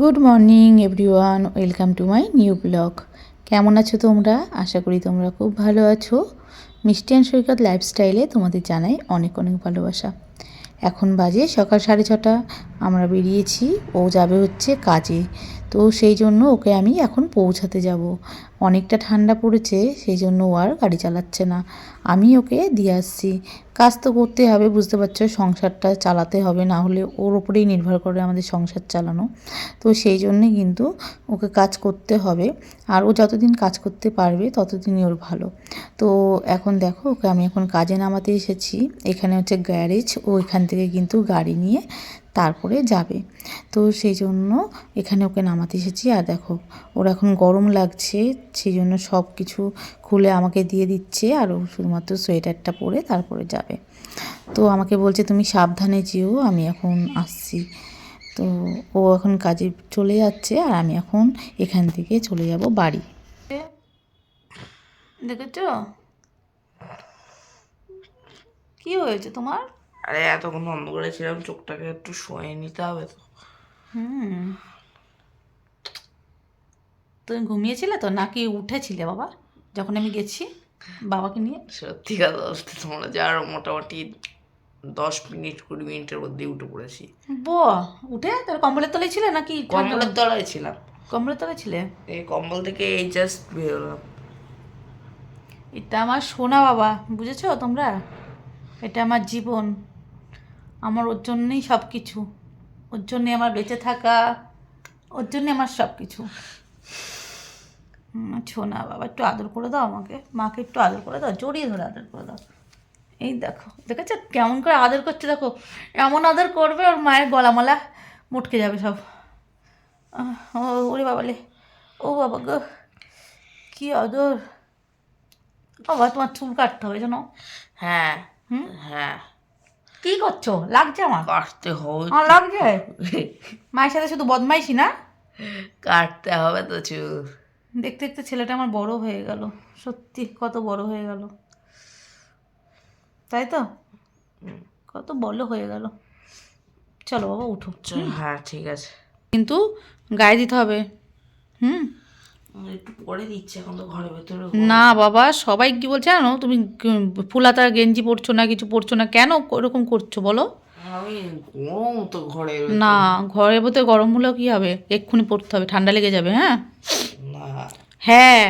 Good morning everyone welcome to my new blog কেমন আছো তোমরা? আশা করি তোমরা খুব ভালো আছো। মিষ্টি অ্যান্ড সৈকত লাইফস্টাইলে তোমাদের জানাই অনেক অনেক ভালোবাসা। এখন বাজে সকাল সাড়ে ছটা। আমরা বেরিয়েছি, ও যাবে হচ্ছে কাজে। তো সেই জন্য ওকে আমি এখন পৌঁছাতে যাব। অনেকটা ঠান্ডা পড়েছে, সেই জন্য ও আর গাড়ি চালাচ্ছে না। আমি ওকে দিয়ে আসছি। কাজ তো করতে হবে, বুঝতে পারছ? সংসারটা চালাতে হবে, না হলে ওর ওপরেই নির্ভর করে আমাদের সংসার চালানো। তো সেই জন্যে কিন্তু ওকে কাজ করতে হবে। আর ও যতদিন কাজ করতে পারবে, ততদিনই ওর ভালো। তো এখন দেখো, ওকে আমি এখন কাজে নামাতে এসেছি। এখানে হচ্ছে গ্যারেজ, ও এখান থেকে কিন্তু গাড়ি নিয়ে তারপরে যাবে। তো সেই জন্য এখানে ওকে নামাতে এসেছি। আর দেখো, ওর এখন গরম লাগছে সেই জন্য সব কিছু খুলে আমাকে দিয়ে দিচ্ছে। আর ও শুধুমাত্র সোয়েটারটা পরে তারপরে যাবে। তো আমাকে বলছে, তুমি সাবধানে যেও, আমি এখন আসছি। তো ও এখন কাজে চলে যাচ্ছে, আর আমি এখন এখান থেকে চলে যাব বাড়ি। দেখেছ? কি হয়েছে তোমার? আরে এতক্ষণ বন্ধ করেছিলাম চোখটাকে একটু শোয়ে নিতে হবে তো। হুম। তুমি ঘুমিয়েছিলে তো নাকি উঠেছিলে বাবা? যখন আমি গেছি বাবাকে নিয়ে? সত্যি কথা বলতে তোমরা যার মোটামুটি দশ মিনিট কুড়ি মিনিটের মধ্যে উঠে পড়েছি। ব উঠে? তাহলে কম্বলের তলায় ছিলে নাকি কম্বলের তলায় ছিলাম। কম্বলের তলায় ছিলে? এই কম্বল থেকে এই জাস্ট বেরোলাম। এটা আমার সোনা বাবা বুঝেছ তোমরা? এটা আমার জীবন। আমার ওর জন্যই সব কিছু ওর জন্যে আমার বেঁচে থাকা ওর জন্যে আমার সব কিছু সোনা বাবা একটু আদর করে দাও আমাকে। মাকে একটু আদর করে দাও জড়িয়ে ধরে আদর করে দাও। এই দেখো দেখেছ? কেমন করে আদর করছে দেখো। এমন আদর করবে ওর মায়ের গলামালা মুটকে যাবে সব। ও ওরে বাবালে ও বাবা গো কী আদর। বাবা তোমার চুল কাটতে হবে জানো? হ্যাঁ। হুম? হ্যাঁ। কি করছ? লাগছে আমার? কাটতে হবে। আমার লাগছে? মায়ের সাথে শুধু বদমাইশি না? কাটতে হবে তো চুল। দেখতে দেখতে ছেলেটা আমার বড় হয়ে গেল। সত্যি কত বড় হয়ে গেল। তাই তো? কত বড় হয়ে গেল। চলো বাবা উঠো। হ্যাঁ ঠিক আছে। কিন্তু গায়ে দিতে হবে। হুম? একটু পরে দিচ্ছি এখন তো ঘরের ভেতরে না বাবা সবাই কি বলছে জানো? তুমি ফুলাতা গেঞ্জি পরছো না কিছু পরছো না কেন ওরকম করছ বলো? গরম তো ঘরে না ঘরের ভেতরে গরম হলেও কি হবে? এক্ষুনি পড়তে হবে ঠান্ডা লেগে যাবে হ্যাঁ? হ্যাঁ।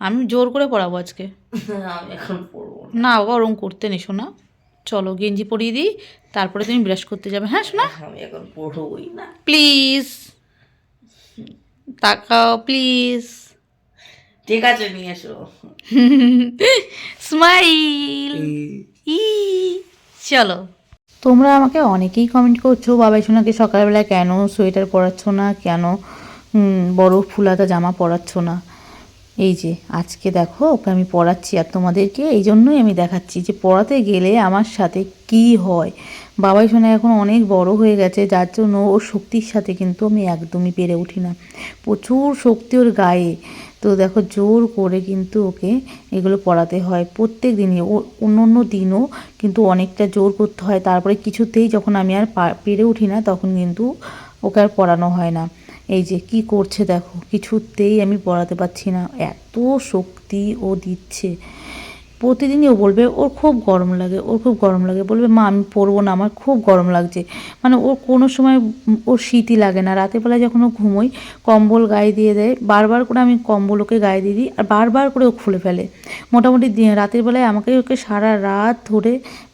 আমি জোর করে পড়াবো আজকে। এখন না। না বাবা ওরম করতে নেই শোনা চলো গেঞ্জি পরিয়ে দিই তারপরে তুমি ব্রাশ করতে যাবে হ্যাঁ শোনা আমি এখন পড়বই না। প্লিজ। তাকাও প্লিজ ঠিক আছে নিয়ে এসো। স্মাইল ই চলো। তোমরা আমাকে অনেকেই কমেন্ট করছ বাবাই সোনাকে সকালবেলা কেন সোয়েটার পরাচ্ছ না? কেন বড় ফুলাতা জামা পরাচ্ছ না? এই যে আজকে দেখো ওকে আমি পড়াচ্ছি আর তোমাদেরকে এই জন্যই আমি দেখাচ্ছি যে পড়াতে গেলে আমার সাথে কি হয়। বাবাই সোনা এখন অনেক বড় হয়ে গেছে, যার জন্য ওর শক্তির সাথে কিন্তু আমি একদমই পেরে উঠি না। প্রচুর শক্তি ওর গায়ে। তো দেখো, জোর করে কিন্তু ওকে এগুলো পড়াতে হয়। প্রত্যেক দিনই ও অন্য অন্য দিনও কিন্তু অনেকটা জোর করতে হয়। তারপরে কিছুতেই যখন আমি আর পেরে উঠি না, তখন কিন্তু ওকে আর পড়ানো হয় না। এই যে কি করছে দেখো, কিছুতেই আমি পড়াতে পারছি না। এত শক্তি ও দিচ্ছে। প্রতিদিনই ও বলবে, ওর খুব গরম লাগে, ওর খুব গরম লাগে। বলবে, মা, আমি পরবো না, আমার খুব গরম লাগছে। মানে ওর কোনো সময় ওর শীতই লাগে না। রাতেরবেলায় যখন ও ঘুমোই কম্বল গায়ে দিয়ে দেয়। বারবার করে আমি কম্বল ওকে গায়ে দিয়ে দিই, আর বারবার করে ও খুলে ফেলে। মোটামুটি রাতের বেলায় আমাকে ওকে সারা রাত ধরে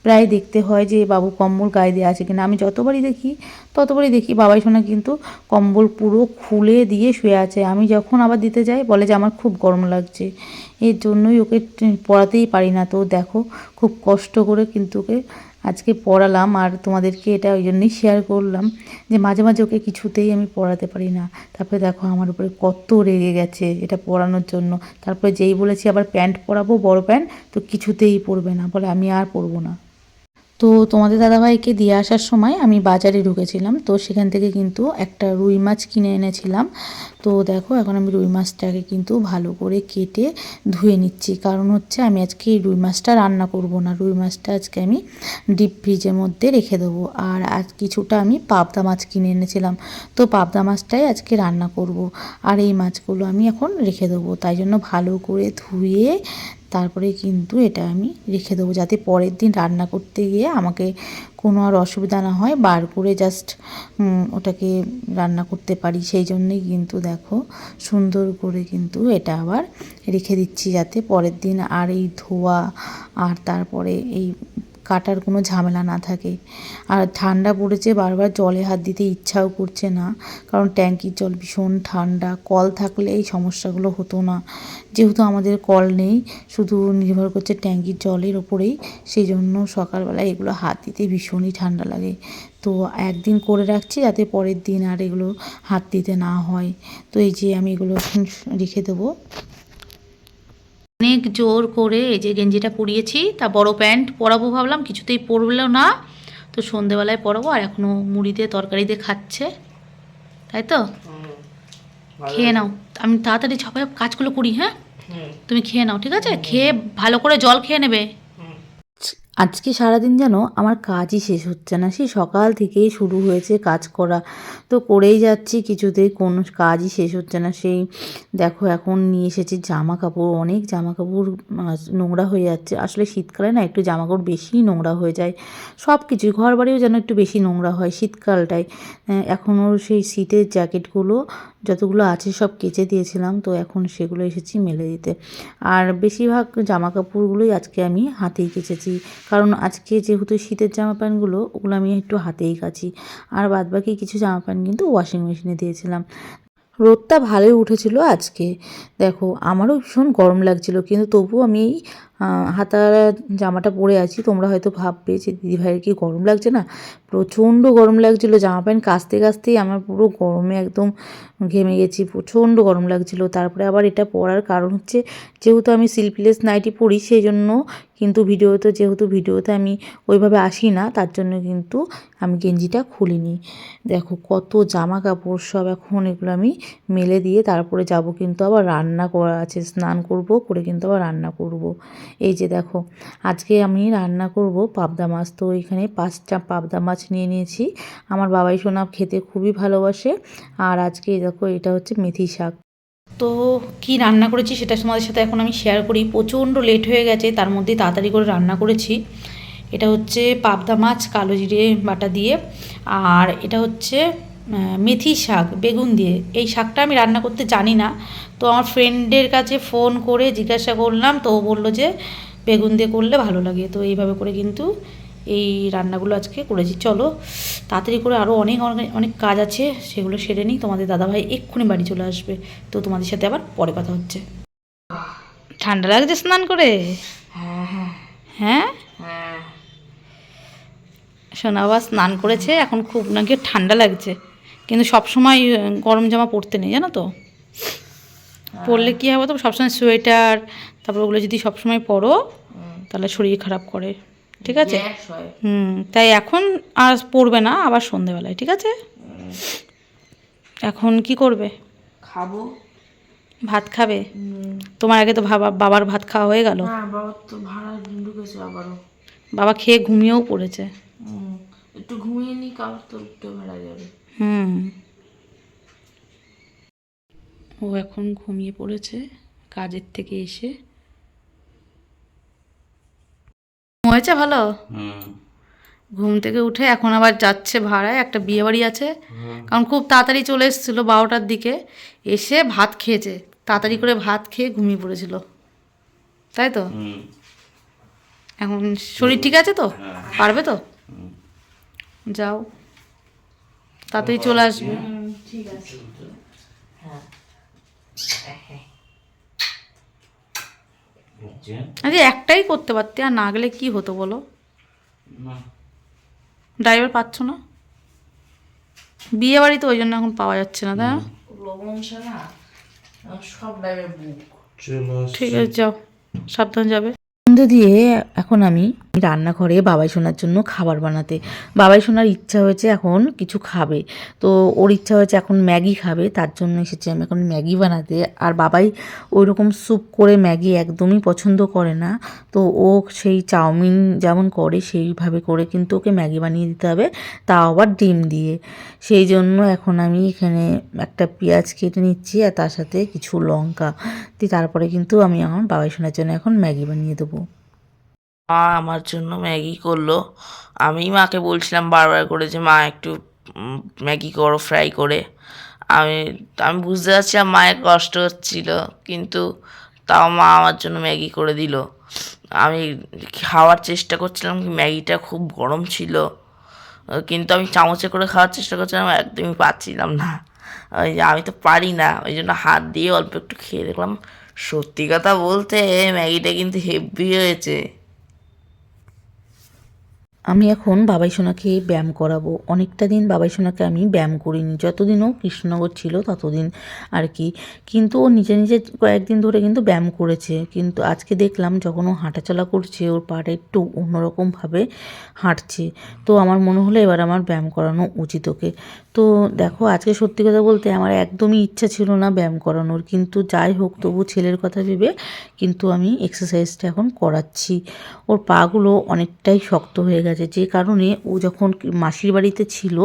প্রায় দেখতে হয় যে বাবু কম্বল গায়ে দেওয়া আছে কিনা। আমি যতবারই দেখি, ততবারই দেখি বাবাই সোনা কিন্তু কম্বল পুরো খুলে দিয়ে শুয়ে আছে। আমি যখন আবার দিতে যাই, বলে যে আমার খুব গরম লাগছে। এর জন্যই ওকে পড়াতেই পারি না। তো দেখো, খুব কষ্ট করে কিন্তু ওকে আজকে পড়ালাম। আর তোমাদেরকে এটা ওই জন্যই শেয়ার করলাম যে মাঝে মাঝে ওকে কিছুতেই আমি পড়াতে পারি না। তারপরে দেখো আমার উপরে কত রেগে গেছে এটা পড়ানোর জন্য। তারপরে যেই বলেছি আবার প্যান্ট পরাবো, বড় প্যান্ট, তো কিছুতেই পরবে না। বলে আমি আর পরবো না। তো তোমাদের দাদাভাইকে দিয়ে আসার সময় আমি বাজারে ঢুকেছিলাম। তো সেখান থেকে কিন্তু একটা রুই মাছ কিনে এনেছিলাম। তো দেখো, এখন আমি রুই মাছটাকে কিন্তু ভালো করে কেটে ধুয়ে নিচ্ছি। কারণ হচ্ছে আমি আজকে এই রুই মাছটা রান্না করব না। রুই মাছটা আজকে আমি ডিপ ফ্রিজের মধ্যে রেখে দেবো। আর আজ কিছুটা আমি পাবদা মাছ কিনে এনেছিলাম। তো পাবদা মাছটাই আজকে রান্না করব। আর এই মাছগুলো আমি এখন রেখে দেবো। তাই জন্য ভালো করে ধুয়ে তারপরে কিন্তু এটা আমি রেখে দেবো যাতে পরের দিন রান্না করতে গিয়ে আমাকে কোনো আর অসুবিধা না হয়, বার করে জাস্ট ওটাকে রান্না করতে পারি। সেই জন্যই কিন্তু দেখো সুন্দর করে কিন্তু এটা আবার রেখে দিচ্ছি যাতে পরের দিন আর এই ধোয়া আর তারপরে এই কাটার কোনো ঝামেলা না থাকে। আর ঠান্ডা পড়েছে, বারবার জলে হাত দিতে ইচ্ছাও করছে না। কারণ ট্যাঙ্কির জল ভীষণ ঠান্ডা, কল থাকলে এই সমস্যাগুলো হতো না। যেহেতু আমাদের কল নেই, শুধু নির্ভর করছে ট্যাঙ্কির জলের ওপরেই। সেই জন্য সকালবেলায় এগুলো হাত দিতে ভীষণই ঠান্ডা লাগে। তো একদিন করে রাখছি যাতে পরের দিন আর এগুলো হাত দিতে না হয়। তো এই যে আমি এগুলো রেখে দেবো। অনেক জোর করে এই যে গেঞ্জিটা পরিয়েছি তা বড় প্যান্ট পরাবো ভাবলাম কিছুতেই পরলো না। তো সন্ধেবেলায় পরাবো আর এখনও মুড়ি দিয়ে তরকারি দিয়ে খাচ্ছে। তাই তো? খেয়ে নাও। আমি তাড়াতাড়ি সবাই কাজগুলো করি হ্যাঁ? তুমি খেয়ে নাও ঠিক আছে? খেয়ে ভালো করে জল খেয়ে নেবে। আজকে সারাদিন যেন আমার কাজই শেষ হচ্ছে না। সেই সকাল থেকেই শুরু হয়েছে কাজ করা। তো করেই যাচ্ছি কিছুতেই, কোনো কাজই শেষ হচ্ছে না। সেই দেখো এখন নিয়ে এসেছি জামা কাপড় অনেক জামা কাপড় নোংরা হয়ে যাচ্ছে। আসলে শীতকালে না একটু জামা কাপড় বেশিই নোংরা হয়ে যায়। সব কিছুই ঘর বাড়িও যেন একটু বেশি নোংরা হয় শীতকালটায়। এখনও সেই শীতের জ্যাকেটগুলো যতগুলো আছে সব কেচে দিয়েছিলাম। তো এখন সেগুলো এসেছি মেলে দিতে। আর বেশিরভাগ জামা কাপড়গুলোই আজকে আমি হাতেই কেচেছি। কারণ আজকে যেহেতু শীতের জামা প্যান্টগুলো ওগুলো আমি একটু হাতেই কাচি। আর বাদবাকি কিছু জামা প্যান্ট কিন্তু ওয়াশিং মেশিনে দিয়েছিলাম। রোদটা ভালোই উঠেছিল আজকে। দেখো, আমারও ভীষণ গরম লাগছিল, কিন্তু তবুও আমি এই হাতারা জামাটা পরে আছি, তোমরা হয়তো ভাববে যে দিদিভাইয়ের কি গরম লাগছে না? প্রচণ্ড গরম লাগছিল, জামা প্যান্ট কাচতে কাচতেই আমার পুরো গরমে একদম ঘেমে গেছি, প্রচণ্ড গরম লাগছিল। তারপরে আবার এটা পরার কারণ হচ্ছে, যেহেতু আমি সিল্পলেস নাইটি পরি সেই জন্য কিন্তু ভিডিওতে, যেহেতু ভিডিওতে আমি ওইভাবে আসি না, তার জন্য কিন্তু আমি গেঞ্জিটা খুলিনি। দেখো কত জামা কাপড় সব এখন এগুলো আমি মেলে দিয়ে তারপরে যাব কিন্তু আবার রান্না করা আছে, স্নান করব, করে কিন্তু আবার রান্না করব। এই যে দেখো, আজকে আমি রান্না করব পাবদা মাছ। তো এখানে পাঁচটা পাবদা মাছ নিয়ে নিয়েছি। আমার বাবাই সোনা খেতে খুবই ভালোবাসে। আর আজকে দেখো, এটা হচ্ছে মেথি শাক। তো কি রান্না করেছি সেটা তোমাদের সাথে এখন আমি শেয়ার করি। প্রচণ্ড লেট হয়ে গেছে, তার মধ্যে তাড়াতাড়ি করে রান্না করেছি। এটা হচ্ছে পাবদা মাছ, কালো জিরে বাটা দিয়ে। আর এটা হচ্ছে মেথি শাক বেগুন দিয়ে। এই শাকটা আমি রান্না করতে জানি না। তো আমার ফ্রেন্ডের কাছে ফোন করে জিজ্ঞাসা করলাম তো ও বলল যে বেগুন দিয়ে করলে ভালো লাগে। তো এইভাবে করে কিন্তু এই রান্নাগুলো আজকে করেছি। চলো তাড়াতাড়ি করে আরও অনেক অনেক অনেক কাজ আছে সেগুলো সেরে নিই। তোমাদের দাদাভাই এক্ষুনি বাড়ি চলে আসবে। তো তোমাদের সাথে আবার পরে কথা হচ্ছে। ঠান্ডা লাগছে স্নান করে? হ্যাঁ হ্যাঁ। হ্যাঁ? হ্যাঁ। সোনা স্নান করেছে এখন খুব নাকি ঠান্ডা লাগছে। কিন্তু সব সময় গরম জামা পরতে নেই জানো তো? পরলে কী হবে? তো সবসময় সোয়েটার তারপর ওগুলো যদি সবসময় পরো তাহলে শরীর খারাপ করে ঠিক আছে? হুম তাই এখন আর পড়বে না আবার সন্ধেবেলায় ঠিক আছে? এখন কি করবে? খাব। ভাত খাবে? তোমার আগে তো বাবা বাবার ভাত খাওয়া হয়ে গেল? বাবা খেয়ে ঘুমিয়েও পড়েছে। একটু ঘুমিয়ে নি কাবার তো উঠতে যাবে। হুম। ও এখন ঘুমিয়ে পড়েছে কাজের থেকে এসে। হয়েছে ভালো? ঘুম থেকে উঠে এখন আবার যাচ্ছে ভাড়ায় একটা বিয়ে বাড়ি আছে কারণ খুব তাড়াতাড়ি চলে এসেছিল বারোটার দিকে এসে ভাত খেয়েছে। তাড়াতাড়ি করে ভাত খেয়ে ঘুমিয়ে পড়েছিল। তাই তো? এখন শরীর ঠিক আছে তো? পারবে তো? যাও। তাড়াতাড়ি চলে আসবে। ঠিক আছে। হ্যাঁ। আরে একটাই করতে পারতে আর না গেলে কি হতো বলো? ড্রাইভার পাচ্ছ না? বিয়ে বাড়ি তো ওই জন্য এখন পাওয়া যাচ্ছে না তাই ঠিক আছে যাও। সাবধান যাবে। সন্ধে দিয়ে এখন আমি রান্নাঘরে বাবাই সোনার জন্য খাবার বানাতে। বাবাই সোনার ইচ্ছা হয়েছে এখন কিছু খাবে। তো ওর ইচ্ছা হয়েছে এখন ম্যাগি খাবে, তার জন্য এসেছি আমি এখন ম্যাগি বানাতে। আর বাবাই ওই রকম স্যুপ করে ম্যাগি একদমই পছন্দ করে না। তো ও সেই চাউমিন যেমন করে, সেইভাবে করে কিন্তু ওকে ম্যাগি বানিয়ে দিতে হবে, তাও আবার ডিম দিয়ে। সেই জন্য এখন আমি এখানে একটা পেঁয়াজ কেটে নিচ্ছি আর তার সাথে কিছু লঙ্কা। দিয়ে তারপরে কিন্তু আমি আমার বাবাই সোনার জন্য এখন ম্যাগি বানিয়ে দেবো। মা আমার জন্য ম্যাগি করল। আমি মাকে বলছিলাম বারবার করে যে, মা, একটু ম্যাগি করো ফ্রাই করে। আমি আমি বুঝতে পারছিলাম মায়ের কষ্ট হচ্ছিল, কিন্তু তাও মা আমার জন্য ম্যাগি করে দিল। আমি খাওয়ার চেষ্টা করছিলাম কি ম্যাগিটা খুব গরম ছিল। কিন্তু আমি চামচে করে খাওয়ার চেষ্টা করছিলাম, একদমই পাচ্ছিলাম না। ওই যে, আমি তো পারি না, ওই জন্য হাত দিয়ে অল্প একটু খেয়ে দেখলাম। সত্যি কথা বলতে, ম্যাগিটা কিন্তু হেভি হয়েছে। আমি এখন বাবাই সোনাকে ব্যায়াম করাবো। অনেকটা দিন বাবাই সোনাকে আমি ব্যায়াম করিনি। যতদিনও কৃষ্ণনগর ছিল, ততদিন আর কি। কিন্তু ও নিজে নিজে কয়েকদিন ধরে কিন্তু ব্যায়াম করেছে। কিন্তু আজকে দেখলাম যখন ও হাঁটাচলা করছে, ওর পাটা একটু অন্যরকমভাবে হাঁটছে। তো আমার মনে হলো এবার আমার ব্যায়াম করানো উচিত ওকে। তো দেখো, আজকে সত্যি কথা বলতে আমার একদমই ইচ্ছা ছিল না ব্যায়াম করানোর। কিন্তু যাই হোক তবু ছেলের কথা ভেবে কিন্তু আমি এক্সারসাইজটা এখন করাচ্ছি। ওর পাগুলো অনেকটাই শক্ত হয়ে গেছে। যে কারণে ও যখন মাসির বাড়িতে ছিল,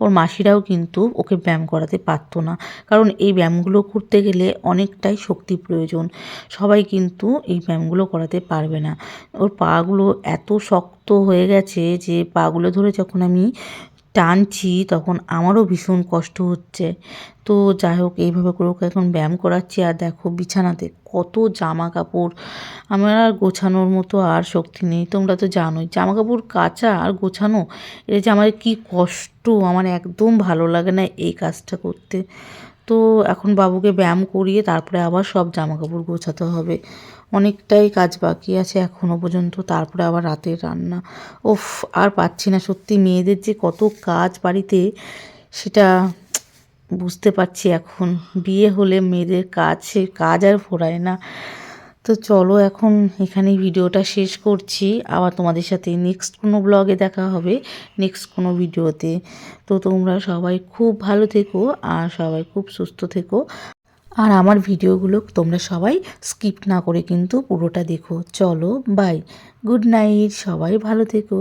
ওর মাসিরাও কিন্তু ওকে ব্যায়াম করাতে পারতো না। কারণ এই ব্যায়ামগুলো করতে গেলে অনেকটাই শক্তি প্রয়োজন। সবাই কিন্তু এই ব্যায়ামগুলো করাতে পারবে না। ওর পাগুলো এত শক্ত হয়ে গেছে যে পাগুলো ধরে যখন আমি টানছি, তখন আমারও ভীষণ কষ্ট হচ্ছে। তো যাই হোক, এইভাবে করে ওকে এখন ব্যায়াম করাচ্ছি। আর দেখো বিছানাতে কত জামা কাপড় আমার আর গোছানোর মতো আর শক্তি নেই। তোমরা তো জানোই জামা কাপড় কাচা আর গোছানো, এটা যে আমার কী কষ্ট, আমার একদম ভালো লাগে না এই কাজটা করতে। তো এখন বাবুকে ব্যায়াম করিয়ে তারপরে আবার সব জামা কাপড় গোছাতে হবে। অনেকটাই কাজ বাকি আছে এখনও পর্যন্ত, তারপরে আবার রাতের রান্না। ওফ আর পাচ্ছি না সত্যি মেয়েদের যে কত কাজ বাড়িতে, সেটা বুঝতে পারছি এখন। বিয়ে হলে মেয়েদের কাজ, সে কাজ আর ফোরায় না। তো চলো এখন এখানেই ভিডিওটা শেষ করছি। আবার তোমাদের সাথে নেক্সট কোনো ব্লগে দেখা হবে নেক্সট কোনো ভিডিওতে তো তোমরা সবাই খুব ভালো থেকো আর সবাই খুব সুস্থ থেকো। আর আমার ভিডিওগুলো তোমরা সবাই স্কিপ না করে কিন্তু পুরোটা দেখো। চলো বাই গুড নাইট সবাই ভালো থেকো।